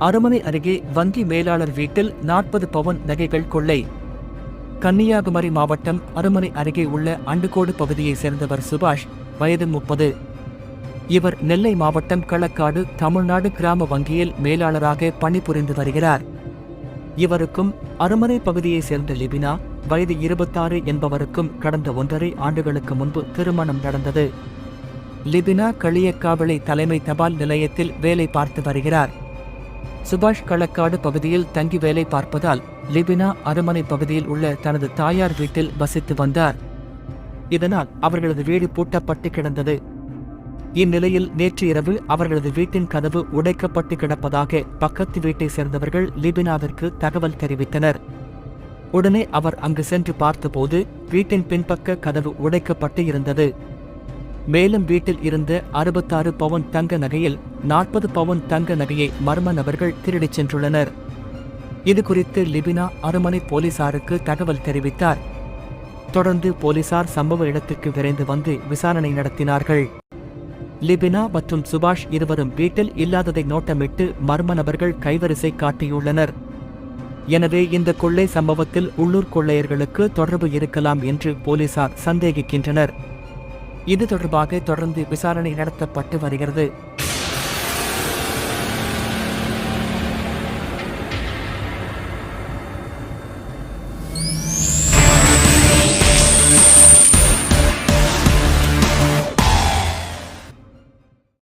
அருமனை அருகே வங்கி மேலாளர் வீட்டில் நாற்பது பவன் நகைகள் கொள்ளை. கன்னியாகுமரி மாவட்டம் அருமனை அருகே உள்ள அண்டுகோடு பகுதியைச் சேர்ந்தவர் சுபாஷ் வயது முப்பது. இவர் நெல்லை மாவட்டம் களக்காடு தமிழ்நாடு கிராம வங்கியில் மேலாளராக பணிபுரிந்து வருகிறார். இவருக்கும் அருமனை பகுதியைச் சேர்ந்த லிபினா வயது இருபத்தாறு என்பவருக்கும் கடந்த ஒன்றரை ஆண்டுகளுக்கு முன்பு திருமணம் நடந்தது. லிபினா களியக்காவிளை தலைமை தபால் நிலையத்தில் வேலை பார்த்து வருகிறார். சுபாஷ் களக்காடு பகுதியில் தங்கி வேலை பார்ப்பதால் லிபினா அருமனை பகுதியில் உள்ள தனது தாயார் வீட்டில் வசித்து வந்தார். இதனால் அவர்களது வீடு பூட்டப்பட்டு கிடந்தது. இந்நிலையில் நேற்று இரவு அவர்களது வீட்டின் கதவு உடைக்கப்பட்டு கிடப்பதாக பக்கத்து வீட்டை சேர்ந்தவர்கள் லிபினாவிற்கு தகவல் தெரிவித்தனர். உடனே அவர் அங்கு சென்று பார்த்தபோது வீட்டின் பின்பக்க கதவு உடைக்கப்பட்டு இருந்தது. மேலும் வீட்டில் இருந்த அறுபத்தாறு பவுன் தங்க நகையில் நாற்பது பவுன் தங்க நகையை மர்ம நபர்கள் திருடிச் சென்றுள்ளனர். இது குறித்து லிபினா அருமனை போலீசாருக்கு தகவல் தெரிவித்தார். தொடர்ந்து போலீசார் சம்பவ இடத்துக்கு விரைந்து வந்து விசாரணை நடத்தினார்கள். லிபினா மற்றும் சுபாஷ் இருவரும் வீட்டில் இல்லாததை நோட்டமிட்டு மர்ம நபர்கள் கைவரிசை காட்டியுள்ளனர். எனவே இந்த கொள்ளை சம்பவத்தில் உள்ளூர் கொள்ளையர்களுக்கு தொடர்பு இருக்கலாம் என்று போலீசார் சந்தேகிக்கின்றனர். இது தொடர்பாக தொடர்ந்து விசாரணை நடத்தப்பட்டு வருகிறது.